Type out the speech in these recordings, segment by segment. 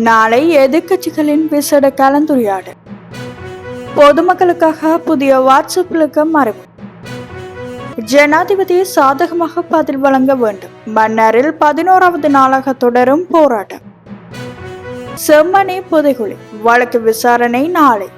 நாளை எதிர்க்கட்சிகளின் விசேட கலந்துரையாடல். பொதுமக்களுக்காக புதிய வாட்ஸ்அப் இலக்கம் அறிவு ஜனாதிபதி சாதகமாக பதில் வழங்க வேண்டும். மன்னரில் பதினோராவது நாளாக தொடரும் போராட்டம். செம்மணி புதைகுழி. வழக்கு விசாரணை நாளை.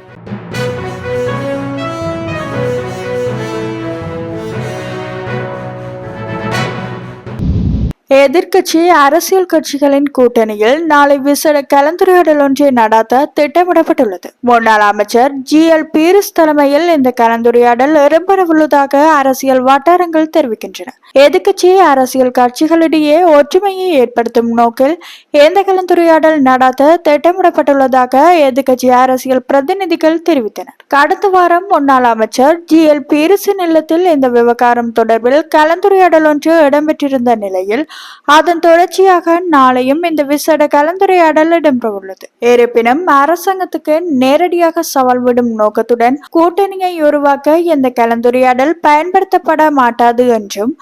எதிர்க்கட்சி அரசியல் கட்சிகளின் கூட்டணியில் நாளை விசேட கலந்துரையாடல் ஒன்றை நடாத்த திட்டமிடப்பட்டுள்ளது. முன்னாள் அமைச்சர் ஜி. எல். பீரிஸ் தலைமையில் இந்த கலந்துரையாடல் இடம்பெறவுள்ளதாக அரசியல் வட்டாரங்கள் தெரிவிக்கின்றன. எதிர்க்கட்சி அரசியல் கட்சிகளிடையே ஒற்றுமையை ஏற்படுத்தும் நோக்கில் இந்த கலந்துரையாடல் நடாத்த திட்டமிடப்பட்டுள்ளதாக எதிர்க்கட்சி அரசியல் பிரதிநிதிகள் தெரிவித்தனர். கடந்த வாரம் முன்னாள் அமைச்சர் ஜி. எல். பீரிஸின் இல்லத்தில் இந்த விவகாரம் தொடர்பில் கலந்துரையாடல் ஒன்று இடம்பெற்றிருந்த நிலையில் அதன் தொடர்ச்சியாக நாளையும் இந்த விசேட கலந்துரையாடல் இடம்பெறவுள்ளது. இருப்பினும் அரசாங்கத்துக்கு நேரடியாக சவால் விடும் நோக்கத்துடன் கூட்டணியை உருவாக்க இந்த கலந்துரையாடல் பயன்படுத்தப்பட மாட்டாது என்றும்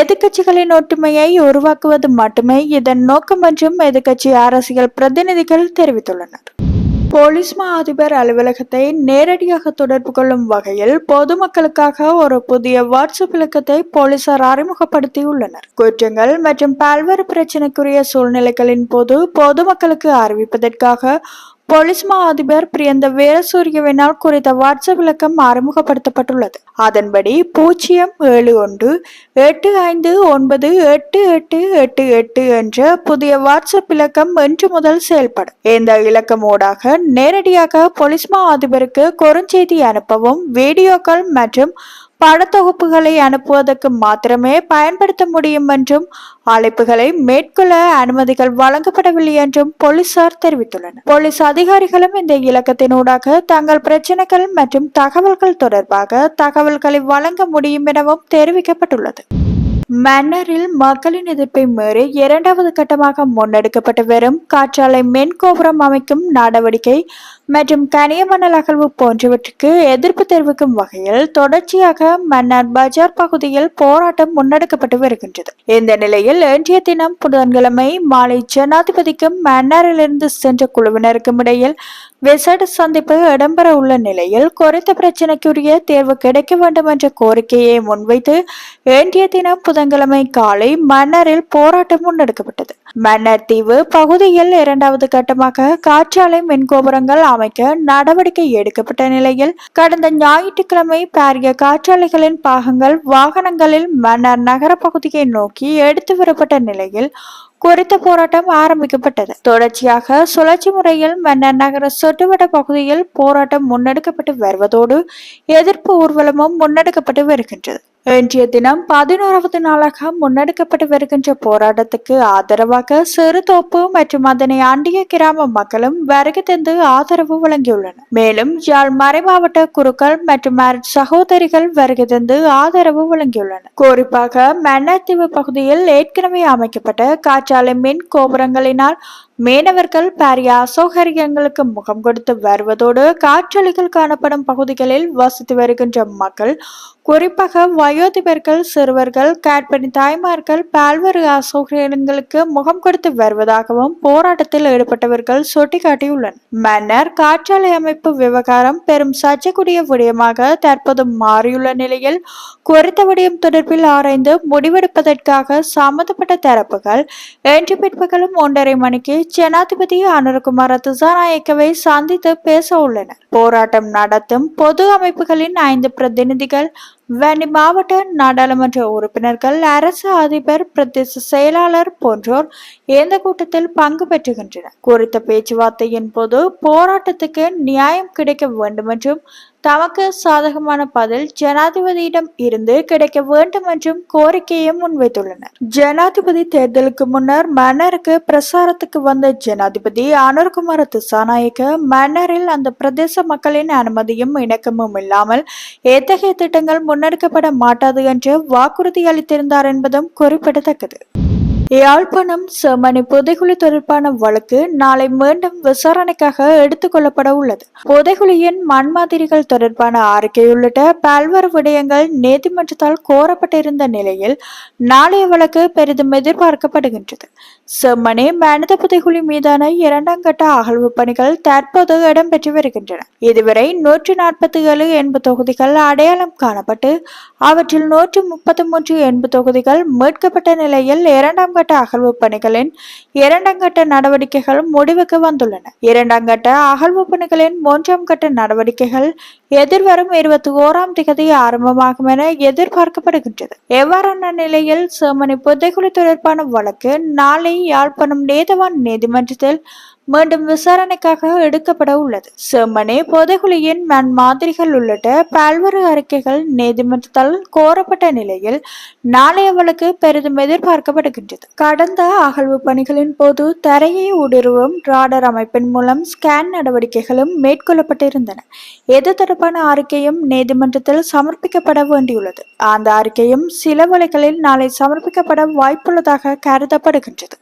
எதிர்க்கட்சிகளின் ஒற்றுமையை உருவாக்குவது மட்டுமே இதன் நோக்கம் என்றும் எதிர்கட்சி அரசியல் பிரதிநிதிகள் தெரிவித்துள்ளனர். போலீஸ் மா அதிபர் அலுவலகத்தை நேரடியாக தொடர்பு கொள்ளும் வகையில் பொதுமக்களுக்காக ஒரு புதிய வாட்ஸ்அப் இலக்கத்தை போலீசார் அறிமுகப்படுத்தியுள்ளனர். குற்றங்கள் மற்றும் பல்வேறு பிரச்சனைக்குரிய சூழ்நிலைகளின் போது பொதுமக்களுக்கு அறிவிப்பதற்காக போலீஸ் மா அதிபர் பிரியந்த வீரசூரியவினால் குறித்த வாட்ஸ்அப் விளக்கம் அறிமுகப்படுத்தப்பட்டுள்ளது. அதன்படி பூஜ்ஜியம் ஏழு ஒன்று எட்டு ஐந்து ஒன்பது எட்டு எட்டு எட்டு எட்டு என்ற புதிய வாட்ஸ்அப் இலக்கம் இன்று முதல் செயல்படும். இந்த இலக்கமோடாக நேரடியாக போலீஸ் மா அதிபருக்கு குறுஞ்செய்தி அனுப்பவும் வீடியோக்கள் மற்றும் பணத்தொகுப்புகளை அனுப்புவதற்கு மாத்திரமே பயன்படுத்த முடியும் என்றும் அழைப்புகளை மேற்கொள்ள அனுமதிகள் வழங்கப்படவில்லை என்றும் போலீசார் தெரிவித்துள்ளனர். போலீஸ் அதிகாரிகளும் இந்த இலக்கத்தினூடாக தங்கள் பிரச்சனைகள் மற்றும் தகவல்கள் தொடர்பாக தகவல்களை வழங்க முடியும் எனவும் தெரிவிக்கப்பட்டுள்ளது. மன்னரில் மக்களின் எதிர்ப்பை மீறி இரண்டாவது கட்டமாக முன்னெடுக்கப்பட்டு வரும் காற்றாலை மென் கோபுரம் அமைக்கும் நடவடிக்கை மற்றும் கனியமணல் அகழ்வு போன்றவற்றுக்கு எதிர்ப்பு தெரிவிக்கும் வகையில் தொடர்ச்சியாக மன்னர் பஜார் பகுதியில் போராட்டம் முன்னெடுக்கப்பட்டு வருகின்றது. இந்த நிலையில் இன்றைய தினம் புதன்கிழமை மாலை ஜனாதிபதிக்கும் மன்னரிலிருந்து சென்ற குழுவினருக்கும் இடையில் விசேட சந்திப்பு இடம்பெற உள்ள நிலையில் குறித்த பிரச்சினைக்குரிய தேர்வு கிடைக்க வேண்டும் என்ற கோரிக்கையை முன்வைத்து இன்றைய தினம் புதன்கிழமை காலை மன்னரில் போராட்டம் முன்னெடுக்கப்பட்டது. மன்னர் தீவு பகுதியில் இரண்டாவது கட்டமாக காற்றாலை மின்கோபுரங்கள் அமைக்க நடவடிக்கை எடுக்கப்பட்ட நிலையில் கடந்த ஞாயிற்றுக்கிழமை பாரிய காற்றாலைகளின் பாகங்கள் வாகனங்களில் மன்னர் நகர பகுதியை நோக்கி எடுத்து வரப்பட்ட நிலையில் குறித்த போராட்டம் ஆரம்பிக்கப்பட்டது. தொடர்ச்சியாக சுழற்சி முறையில் மன்னர் நகர சொட்டுவட்ட பகுதியில் போராட்டம் முன்னெடுக்கப்பட்டு வருவதோடு எதிர்ப்பு ஊர்வலமும் முன்னெடுக்கப்பட்டு வருகின்றது. இன்றைய தினம் பதினோராவது நாளாக முன்னெடுக்கப்பட்டு வருகின்ற போராட்டத்துக்கு ஆதரவாக சிறுதோப்பு மற்றும் அதனை அண்டிய கிராம மக்களும் வருகை தந்து ஆதரவு வழங்கியுள்ளனர். மேலும் யாழ் மறைமாவட்ட குருக்கள் மற்றும் சகோதரிகள் வருகை தந்து ஆதரவு வழங்கியுள்ளனர். குறிப்பாக மன்னத்தீவு பகுதியில் ஏற்கனவே அமைக்கப்பட்ட காற்றாலை மின் கோபுரங்களினால் மீனவர்கள் பாரிய அசௌகரியங்களுக்கு முகம் கொடுத்து வருவதோடு காற்றொலிகள் காணப்படும் பகுதிகளில் வசித்து வருகின்ற மக்கள் குறிப்பாக வயோதிபர்கள் சிறுவர்கள் காட்பணி தாய்மார்கள் பல்வேறு அசௌகரியங்களுக்கு முகம் கொடுத்து வருவதாகவும் போராட்டத்தில் ஈடுபட்டவர்கள் சுட்டிக்காட்டியுள்ளனர். மன்னர் காற்றாலை அமைப்பு விவகாரம் பெரும் சர்ச்சைக்குரிய விடயமாக தற்போது மாறியுள்ள நிலையில் குறித்த விடயம் தொடர்பில் ஆராய்ந்து முடிவெடுப்பதற்காக சம்பந்தப்பட்ட தரப்புகள் இன்று பிற்பகலும் ஒன்றரை மணிக்கு ஜனாதிபதி அனுரகுமார திசாநாயக்கவை சந்தித்து பேச உள்ளனர். போராட்டம் நடத்தும் பொது அமைப்புகளின் ஐந்து பிரதிநிதிகள் வன்னி மாவட்ட நாடாளுமன்ற உறுப்பினர்கள் அரசு அதிபர் பிரதேச செயலாளர் போன்றோர் இந்த கூட்டத்தில் பங்கு பெற்றுகின்றனர். குறித்த பேச்சுவார்த்தையின் போது போராட்டத்துக்கு நியாயம் கிடைக்க வேண்டும் என்றும் தமக்கு சாதகமான பதில் ஜனாதிபதியிடம் இருந்து கிடைக்க வேண்டும் என்றும் கோரிக்கையை முன்வைத்துள்ளனர். ஜனாதிபதி தேர்தலுக்கு முன்னர் மன்னருக்கு பிரசாரத்துக்கு வந்த ஜனாதிபதி அனுர்குமார திசாநாயக்க மன்னரில் அந்த பிரதேச மக்களின் அனுமதியும் இணக்கமும் இல்லாமல் எத்தகைய திட்டங்கள் முன்னெடுக்கப்பட மாட்டாது என்று வாக்குறுதி அளித்திருந்தார் என்பதும் குறிப்பிடத்தக்கது. யாழ்ப்பாணம் செம்மணி புதைகுழி தொடர்பான வழக்கு நாளை மீண்டும் விசாரணைக்காக எடுத்துக் கொள்ளப்பட உள்ளது. புதைகுழியின் மண் மாதிரிகள் தொடர்பான அறிக்கை உள்ளிட்ட பல்வேறு விடயங்கள் நீதிமன்றத்தால் கோரப்பட்டிருந்த நிலையில் நாளைய வழக்கு பெரிதும் எதிர்பார்க்கப்படுகின்றது. செம்மணி மனித புதைகுழி மீதான இரண்டாம் கட்ட அகழ்வு பணிகள் தற்போது இடம்பெற்று வருகின்றன. இதுவரை நூற்றி நாற்பத்தி ஏழு எண்பது தொகுதிகள் அடையாளம் காணப்பட்டு அவற்றில் நூற்று முப்பத்தி மூன்று எண்பது தொகுதிகள் மீட்கப்பட்ட நிலையில் இரண்டாம் கட்ட அகழ்வு பணிகளின் இரண்டாம் கட்ட நடவடிக்கைகள் முடிவுக்கு வந்துள்ளன. இரண்டாம் கட்ட அகழ்வு பணிகளின் மூன்றாம் கட்ட நடவடிக்கைகள் எதிர்வரும் இருபத்தி ஓராம் திகதி ஆரம்பமாகும் என எதிர்பார்க்கப்படுகின்றது. எவ்வாறான நிலையில் ஜெர்மனி புதைகுழி தொடர்பான வழக்கு நாளை யாழ்ப்பாணம் நேதவான் நீதிமன்றத்தில் மீண்டும் விசாரணைக்காக எடுக்கப்பட உள்ளது. செம்மனே போதைகுலியின் மண் மாதிரிகள் உள்ளிட்ட பல்வேறு அறிக்கைகள் நீதிமன்றத்தால் கோரப்பட்ட நிலையில் நாளைய வழக்கு பெரிதும் எதிர்பார்க்கப்படுகின்றது. கடந்த அகழ்வு பணிகளின் போது தரையை ஊடுருவும் ராடர் அமைப்பின் மூலம் ஸ்கேன் நடவடிக்கைகளும் மேற்கொள்ளப்பட்டிருந்தன. எது தொடர்பான அறிக்கையும் நீதிமன்றத்தில் சமர்ப்பிக்கப்பட வேண்டியுள்ளது. அந்த அறிக்கையும் சில வழிகளில் நாளை சமர்ப்பிக்கப்பட வாய்ப்புள்ளதாக கருதப்படுகின்றது.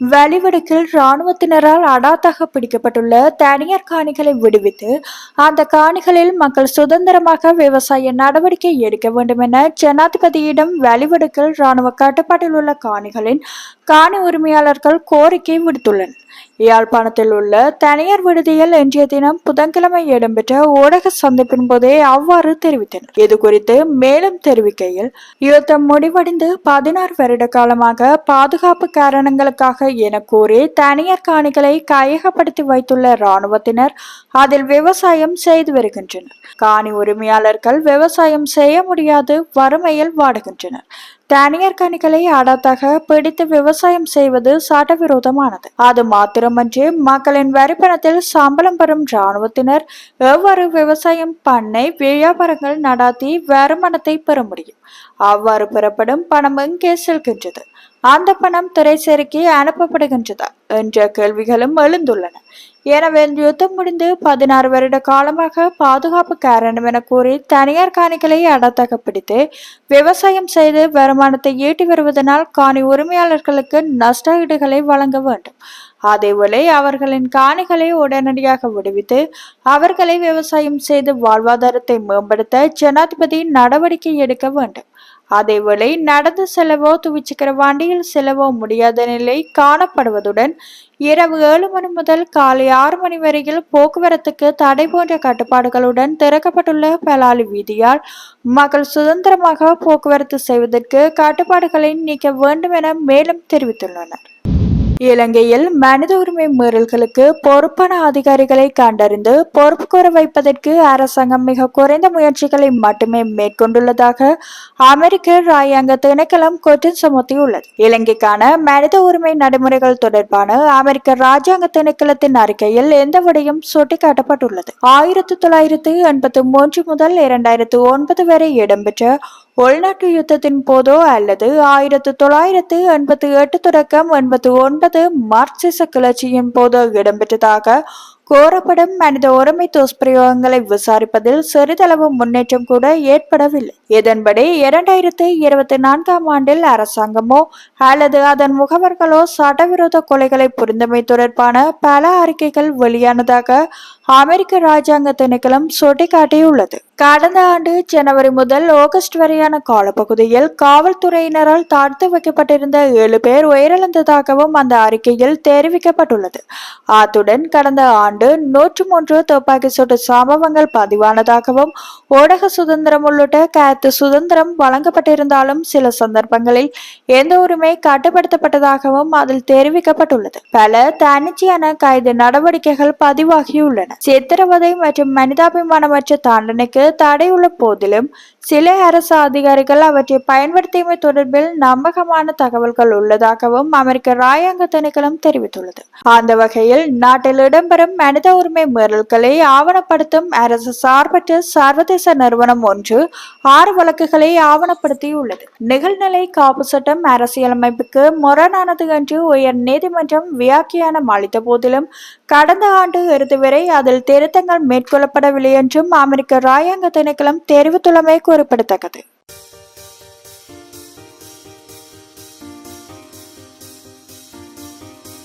வலிவடுக்கில் இராணுவத்தினரால் அடாத்தாக பிடிக்கப்பட்டுள்ள தனியார் காணிகளை விடுவித்து அந்த காணிகளில் மக்கள் சுதந்திரமாக விவசாய நடவடிக்கை எடுக்க வேண்டும் என ஜனாதிபதியிடம் வலிவடுக்கில் இராணுவ கட்டுப்பாட்டில் உள்ள காணிகளின் காணி உரிமையாளர்கள் கோரிக்கை விடுத்துள்ளனர். யாழ்ப்பாணத்தில் உள்ள தனியார் விடுதியில் இன்றைய தினம் புதன்கிழமை இடம்பெற்ற ஊடக சந்திப்பின் போதே அவ்வாறு தெரிவித்தனர். இது குறித்து மேலும் தெரிவிக்கையில் யுத்தம் முடிவடைந்து பதினாறு வருட காலமாக பாதுகாப்பு காரணங்களுக்காக என கூறி தனியார் காணிகளை கையகப்படுத்தி வைத்துள்ள இராணுவத்தினர் அதில் விவசாயம் செய்து வருகின்றனர். காணி உரிமையாளர்கள் விவசாயம் செய்ய முடியாது வறுமையில் வாடுகின்றனர். தனியார் கணிகளை அடத்தாக பிடித்து விவசாயம் செய்வது சட்டவிரோதமானது. அது மாத்திரமன்றி மக்களின் வரிப்பணத்தில் சம்பளம் பெறும் இராணுவத்தினர் எவ்வாறு விவசாயம் பண்ணை வியாபாரங்கள் நடாத்தி வருமானத்தை பெற முடியும்? அவ்வாறு பெறப்படும் பணம் எங்கே செல்கின்றது? அந்த பணம் திரைசேரிக்கு அனுப்பப்படுகின்றதா என்ற கேள்விகளும் எழுந்துள்ளன. எனவே யுத்தம் முடிந்து பதினாறு வருட காலமாக பாதுகாப்பு காரணம் என கூறி தனியார் காணிகளை அடத்தக பிடித்து விவசாயம் செய்து வருமானத்தை ஈட்டி வருவதனால் காணி உரிமையாளர்களுக்கு நஷ்ட ஈடுகளை வழங்க வேண்டும். அதேவேளை அவர்களின் காணிகளை உடனடியாக விடுவித்து அவர்களை விவசாயம் செய்து வாழ்வாதாரத்தை மேம்படுத்த ஜனாதிபதி நடவடிக்கை எடுக்க வேண்டும். அதேவேளை நடந்து செல்லவோ துவிச்சுக்கிற வண்டியில் செல்லவோ முடியாத நிலை காணப்படுவதுடன் இரவு ஏழு மணி முதல் காலை ஆறு மணி வரையில் போக்குவரத்துக்கு தடை போன்ற கட்டுப்பாடுகளுடன் திறக்கப்பட்டுள்ள பலாலி வீதியால் மக்கள் சுதந்திரமாக போக்குவரத்து செய்வதற்கு கட்டுப்பாடுகளை நீக்க வேண்டும் என மேலும் தெரிவித்துள்ளனர். இலங்கையில் மனித உரிமை மீறல்களுக்கு பொறுப்பான அதிகாரிகளை கண்டறிந்து பொறுப்பு கூற வைப்பதற்கு அரசாங்கம் மிக குறைந்த முயற்சிகளை மட்டுமே மேற்கொண்டுள்ளதாக அமெரிக்க ராயாங்க திணைக்களம் குற்றம் சுமத்தியுள்ளது. இலங்கைக்கான மனித உரிமை நடைமுறைகள் தொடர்பான அமெரிக்க ராஜாங்க திணைக்களத்தின் அறிக்கையில் எந்த விடையும் சுட்டிக்காட்டப்பட்டுள்ளது? ஆயிரத்தி தொள்ளாயிரத்தி எண்பத்தி மூன்று முதல் இரண்டாயிரத்தி ஒன்பது வரை இடம்பெற்ற உள்நாட்டு யுத்தத்தின் போதோ அல்லது ஆயிரத்தி தொள்ளாயிரத்தி எண்பத்தி எட்டு தொடக்கம் எண்பத்தி ஒன்பது மார்க்சிச கிளர்ச்சியின் போதோ இடம்பெற்றதாக கோரப்படும் மனித உரிமை துஷ்பிரயோகங்களை விசாரிப்பதில் சிறிதளவு முன்னேற்றம் கூட ஏற்படவில்லை. இதன்படி இரண்டாயிரத்தி இருபத்தி நான்காம் ஆண்டில் அரசாங்கமோ அல்லது அதன் முகவர்களோ சட்டவிரோத கொலைகளை புரிந்தமை தொடர்பான பல அறிக்கைகள் வெளியானதாக அமெரிக்க ராஜாங்க திணைக்களம் சுட்டிக்காட்டியுள்ளது. கடந்த ஆண்டு ஜனவரி முதல் ஆகஸ்ட் வரையான காலப்பகுதியில் காவல்துறையினரால் தாழ்த்து வைக்கப்பட்டிருந்த ஏழு பேர் உயிரிழந்ததாகவும் அந்த அறிக்கையில் தெரிவிக்கப்பட்டுள்ளது. அத்துடன் கடந்த ஆண்டு ஆண்டு நூற்று மூன்று துப்பாக்கி சூட்டு சம்பவங்கள் பதிவானதாகவும் ஊடக சுதந்திரம் உள்ளிட்ட கருத்து சுதந்திரம் வழங்கப்பட்டிருந்தாலும் சில சந்தர்ப்பங்களில் எந்த உரிமை கட்டுப்படுத்தப்பட்டதாகவும் அதில் தெரிவிக்கப்பட்டுள்ளது. பல தன்னிச்சையான கைது நடவடிக்கைகள் பதிவாகியுள்ளன. சித்திரவதை மற்றும் மனிதாபிமானமற்ற தண்டனைக்கு தடையுள்ள போதிலும் சில அரசு அதிகாரிகள் அவற்றை பயன்படுத்தியமை தொடர்பில் நம்பகமான தகவல்கள் உள்ளதாகவும் அமெரிக்க ராயங்க திணைக்களம் தெரிவித்துள்ளது. அந்த வகையில் நாட்டில் இடம்பெறும் மனித உரிமை மீறல்களை ஆவணப்படுத்தும் அரசு சார்பற்ற சர்வதேச நிறுவனம் ஒன்று ஆறு வழக்குகளை ஆவணப்படுத்தியுள்ளது. நிகழ்நிலை காப்பு சட்டம் அரசியலமைப்புக்கு முரணானது என்று உயர் நீதிமன்றம் வியாக்கியானம் அளித்த போதிலும் கடந்த ஆண்டு இறுதி வரை அதில் திருத்தங்கள் மேற்கொள்ளப்படவில்லை என்றும் அமெரிக்க ராயங்க திணைக்களம் தெரிவித்துள்ளமை குறிப்பிடத்தக்கது.